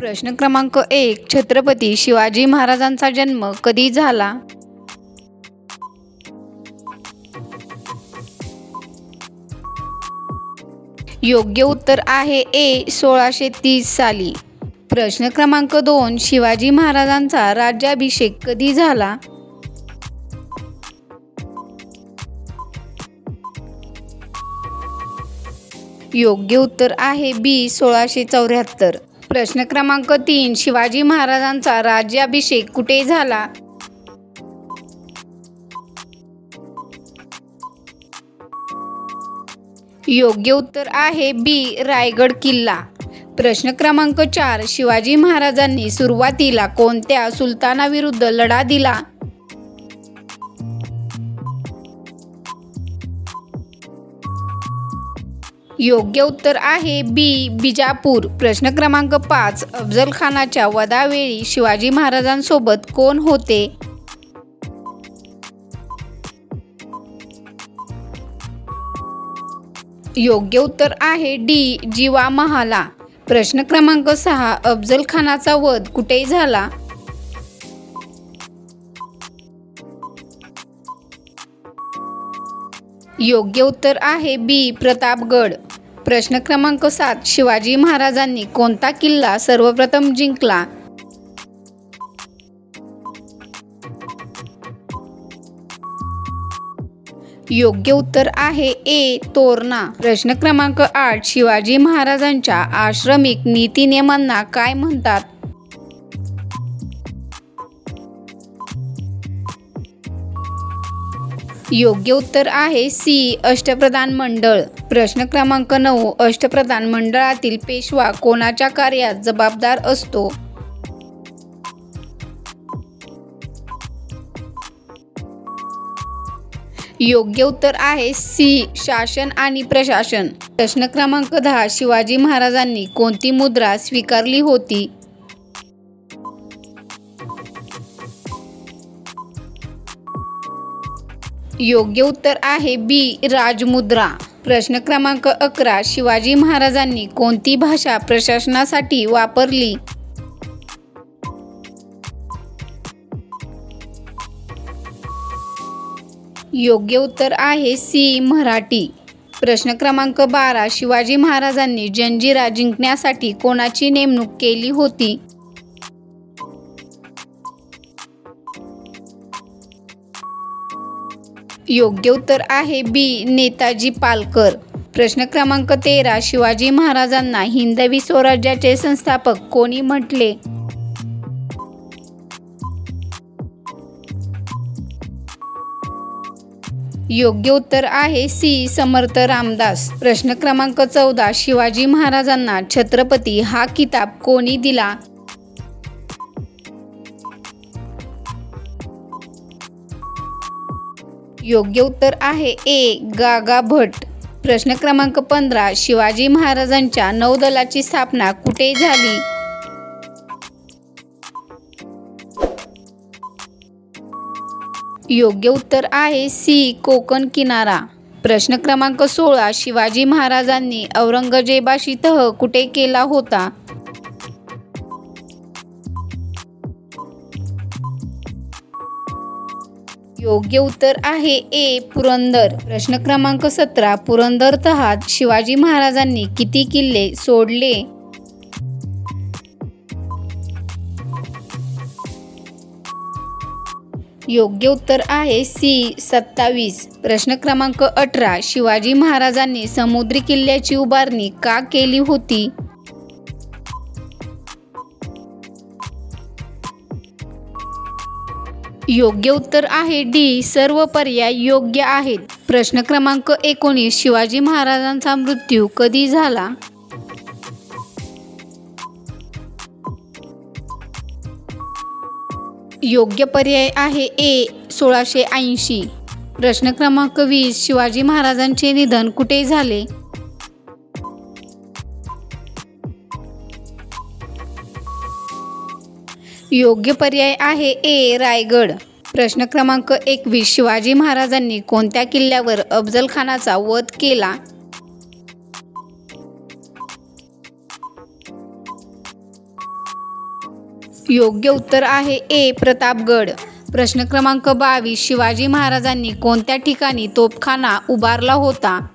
प्रश्न क्रमांक एक छत्रपती शिवाजी महाराजांचा जन्म कधी झाला? योग्य उत्तर आहे ए सोळाशे तीस साली. प्रश्न क्रमांक दोन शिवाजी महाराजांचा राज्याभिषेक कधी झाला? योग्य उत्तर आहे बी सोळाशे चौऱ्याहत्तर. प्रश्न क्रमांक तीन शिवाजी महाराजांचा राज्याभिषेक कुठे झाला? योग्य उत्तर आहे बी रायगड किल्ला. प्रश्न क्रमांक चार शिवाजी महाराजांनी सुरुवातीला कोणत्या सुलतानाविरुद्ध लढा दिला? योग्य उत्तर आहे बी बिजापूर. प्रश्न क्रमांक पाच अफजल खानाच्या वदावेळी शिवाजी महाराजांसोबत कोण होते? योग्य उत्तर आहे डी जीवा महाला. प्रश्न क्रमांक सहा अफजल खानाचा वध कुठे झाला? योग्य उत्तर आहे बी प्रतापगड. प्रश्न क्रमांक सात शिवाजी महाराजांनी कोणता किल्ला सर्वप्रथम जिंकला? योग्य उत्तर आहे ए तोरणा. प्रश्न क्रमांक आठ शिवाजी महाराजांच्या आश्रमिक नीतिनियमांना काय म्हणतात? योग्य उत्तर आहे सी अष्टप्रधान मंडळ. प्रश्न क्रमांक नऊ अष्टप्रधान मंडळातील पेशवा कोणाच्या कार्यात जबाबदार असतो? योग्य उत्तर आहे सी शासन आणि प्रशासन. प्रश्न क्रमांक दहा शिवाजी महाराजांनी कोणती मुद्रा स्वीकारली होती? योग्य उत्तर आहे बी राजमुद्रा. प्रश्न क्रमांक अकरा शिवाजी महाराजांनी कोणती भाषा प्रशासनासाठी वापरली? योग्य उत्तर आहे सी मराठी. प्रश्न क्रमांक बारा शिवाजी महाराजांनी जंजिरा जिंकण्यासाठी कोणाची नेमणूक केली होती? योग्य उत्तर आहे बी नेताजी पालकर. प्रश्न क्रमांक तेरा शिवाजी महाराजांना हिंदवी स्वराज्याचे संस्थापक कोणी म्हटले? योग्य उत्तर आहे सी समर्थ रामदास. प्रश्न क्रमांक चौदा शिवाजी महाराजांना छत्रपती हा किताब कोणी दिला? योग्य उत्तर आहे ए गागा भट. प्रश्न क्रमांक पंधरा शिवाजी महाराजांच्या नौदलाची स्थापना कुठे झाली? योग्य उत्तर आहे सी कोकण किनारा. प्रश्न क्रमांक सोळा शिवाजी महाराजांनी औरंगजेबाशी तह कुठे केला होता? योग्य उत्तर आहे ए. पुरंदर. प्रश्न क्रमांक सतरा. पुरंदर तहात शिवाजी महाराजांनी किती किल्ले सोडले? योग्य उत्तर आहे सी. सत्तावीस. प्रश्न क्रमांक अठरा. शिवाजी महाराजांनी समुद्री किल्ल्याची उभारणी का केली होती? योग्य उत्तर आहे. डी. सर्व पर्याय योग्य आहेत. प्रश्न क्रमांक एकोणीस. शिवाजी महाराजांचा मृत्यू कधी झाला? योग्य पर्याय आहे ए सोळाशे ऐंशी. प्रश्न क्रमांक वीस. शिवाजी महाराजांचे निधन कुठे झाले? योग्य पर्याय आहे ए रायगड. प्रश्न क्रमांक एकवीस शिवाजी महाराजांनी कोणत्या किल्ल्यावर अफजलखानाचा वध केला? योग्य उत्तर आहे ए प्रतापगड. प्रश्न क्रमांक बावीस शिवाजी महाराजांनी कोणत्या ठिकाणी तोफखाना उभारला होता?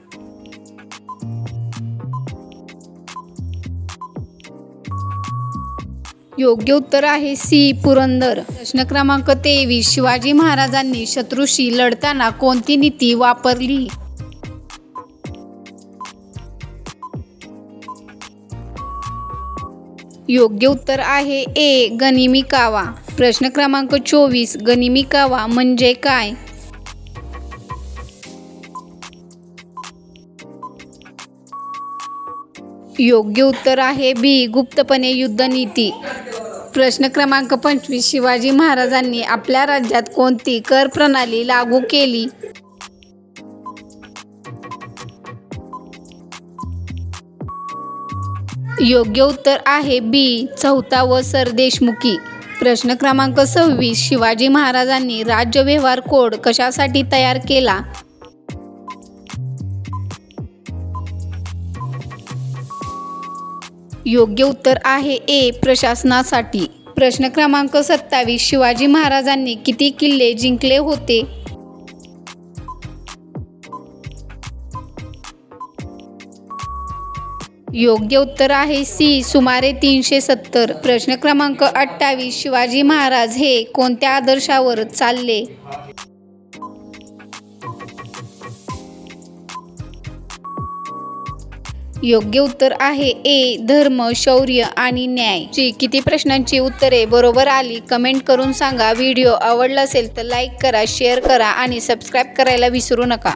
योग्य उत्तर आहे सी. पुरंदर. प्रश्न क्रमांक तेवीस. शिवाजी महाराजांनी शत्रूशी लढताना कोणती नीती वापरली? योग्य उत्तर आहे ए. गनिमी कावा. प्रश्न क्रमांक चोवीस. गनिमी कावा म्हणजे काय? योग्य उत्तर आहे बी गुप्तपणे युद्धनीती प्रश्न क्रमांक पंचवीस शिवाजी महाराजांनी आपल्या राज्यात कोणती कर प्रणाली लागू केली? योग्य उत्तर आहे बी चौथा व सरदेशमुखी प्रश्न क्रमांक सव्वीस शिवाजी महाराजांनी राज्य व्यवहार कोड कशासाठी तयार केला? योग्य उत्तर आहे ए प्रशासनासाठी. प्रश्न क्रमांक सत्तावीस शिवाजी महाराजांनी किती किल्ले जिंकले होते? योग्य उत्तर आहे सी सुमारे तीनशे सत्तर. प्रश्न क्रमांक अठ्ठावीस शिवाजी महाराज हे कोणत्या आदर्शावर चालले? योग्य उत्तर आहे. ए धर्म शौर्य आणि न्याय. ची किती प्रश्नांची उत्तरे बरोबर आली कमेंट करून सांगा. व्हिडिओ आवडला असेल तर लाईक करा शेअर करा आणि सबस्क्राईब करायला विसरू नका.